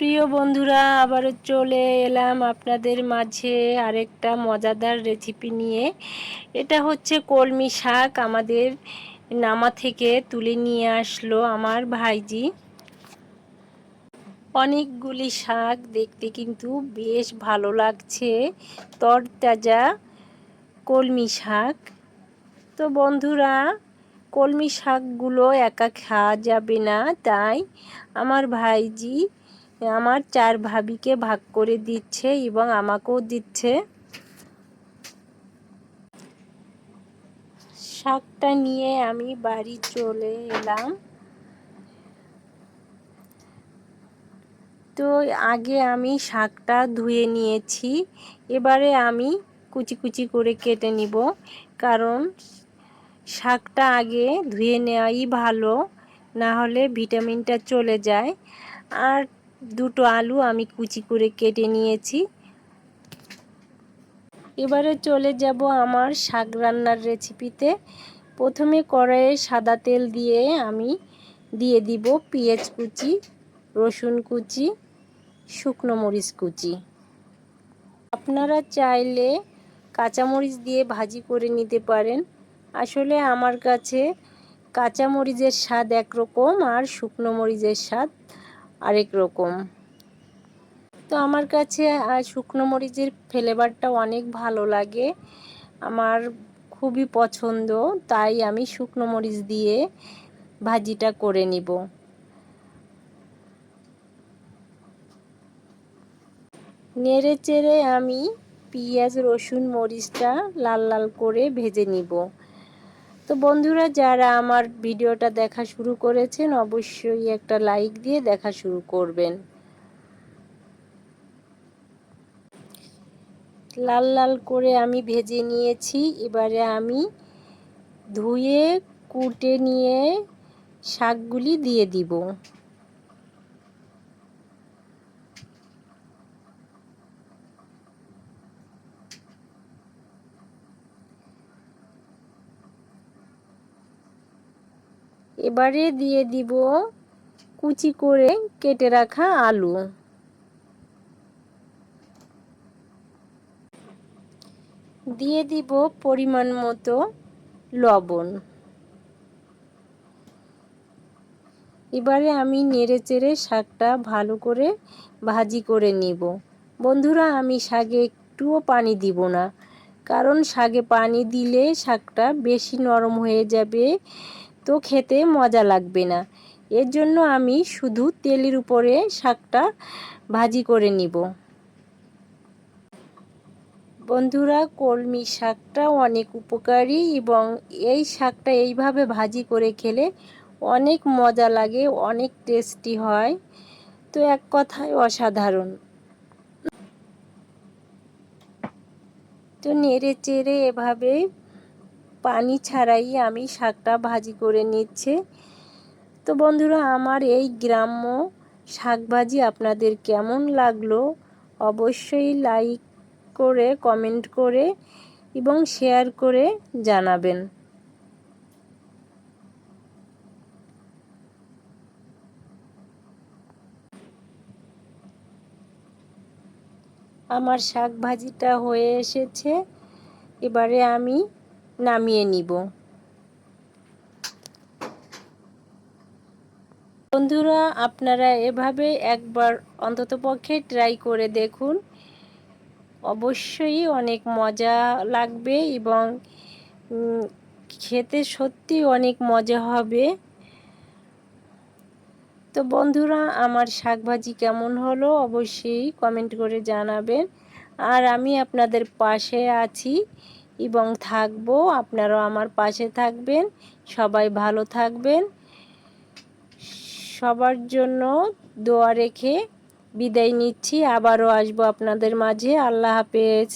প্রিয় বন্ধুরা, আবারও চলে এলাম আপনাদের মাঝে আরেকটা মজাদার রেসিপি নিয়ে। এটা হচ্ছে কলমি শাক আমাদের নামা থেকে তুলে নিয়ে আসলো আমার ভাইজি। অনেকগুলি শাক দেখতে কিন্তু বেশ ভালো লাগছে। তরতাজা কলমি শাক। তো বন্ধুরা, কলমি শাকগুলো একা খাওয়া যাবে না, তাই আমার ভাইজি আমার চার ভাবিকে ভাগ করে দিচ্ছে এবং আমাকেও দিচ্ছে। শাকটা নিয়ে আমি বাড়ি চলে এলাম। তো আগে আমি শাকটা ধুয়ে নিয়েছি, এবারে আমি কুচি কুচি করে কেটে নিব, কারণ শাকটা আগে ধুয়ে নেওয়াই ভালো না হলে ভিটামিনটা চলে যায়। আর দুটো আলু আমি কুচি করে কেটে নিয়েছি। এবারে চলে যাব আমার শাক রান্নার রেসিপিতে। প্রথমে কড়াইয়ে সাদা তেল দিয়ে আমি দিয়ে দিব পেঁয়াজ কুচি, রসুন কুচি, শুকনো মরিচ কুচি। আপনারা চাইলে কাঁচামরিচ দিয়ে ভাজি করে নিতে পারেন। আসলে আমার কাছে কাঁচামরিচের স্বাদ একরকম আর শুকনো মরিচের স্বাদ আরেক রকম। তো আমার কাছে শুকনো মরিচের ফ্লেভারটা অনেক ভালো লাগে। আমার খুবই পছন্দ, তাই আমি শুকনো মরিচ দিয়ে ভাজিটা করে নিব। নেড়ে চেড়ে আমি পেঁয়াজ, রসুন, মরিচটা লাল লাল করে ভেজে নিব। তো বন্ধুরা, যারা আমার ভিডিওটা দেখা শুরু করেছেন, অবশ্যই একটা লাইক দিয়ে দেখা শুরু করবেন। লাল লাল করে আমি ভেজে নিয়েছি। এবারে আমি ধুয়ে, কুটে নিয়ে শাকগুলি দিয়ে দিব। এবারে দিয়ে দিব কুচি করে কেটে রাখা আলু। দিয়ে দিব পরিমাণ মতো লবণ। এবারে আমি নেড়ে চেড়ে শাকটা ভালো করে ভাজি করে নিব। বন্ধুরা, আমি শাকে একটুও পানি দিব না, কারণ শাকে পানি দিলে শাকটা বেশি নরম হয়ে যাবে তো খেতে মজা লাগবে না। এর জন্য আমি শুধু তেলের উপরে শাকটা ভাজি করে নিব। বন্ধুরা, কলমি শাকটা অনেক উপকারী এবং এই শাকটা এইভাবে ভাজি করে খেলে অনেক মজা লাগে, অনেক টেস্টি হয়। তো এক কথায় অসাধারণ। তো নেড়ে চেড়ে এভাবে পানি ছাড়াই আমি শাকটা ভাজি করে নিচ্ছে। তো বন্ধুরা, আমার এই গ্রাম্য শাক ভাজি আপনাদের কেমন লাগল অবশ্যই লাইক করে, কমেন্ট করে এবং শেয়ার করে জানাবেন। আমার শাক ভাজিটা হয়ে এসেছে। এবারে আমি নামিয়ে নিব। বন্ধুরা, আপনারা এভাবে একবার অন্ততপক্ষে ট্রাই করে দেখুন। অবশ্যই অনেক মজা লাগবে এবং খেতে সত্যি অনেক মজা হবে। তো বন্ধুরা, আমার শাকভাজি কেমন হলো অবশ্যই কমেন্ট করে জানাবেন। আর আমি আপনাদের পাশে আছি। এবং থাকব, আপনারাও আমার পাশে থাকবেন, সবাই ভালো থাকবেন। সবার জন্য দোয়া রেখে বিদায় নিচ্ছি, আবারও আসব আপনাদের মাঝে, আল্লাহ হাফেজ।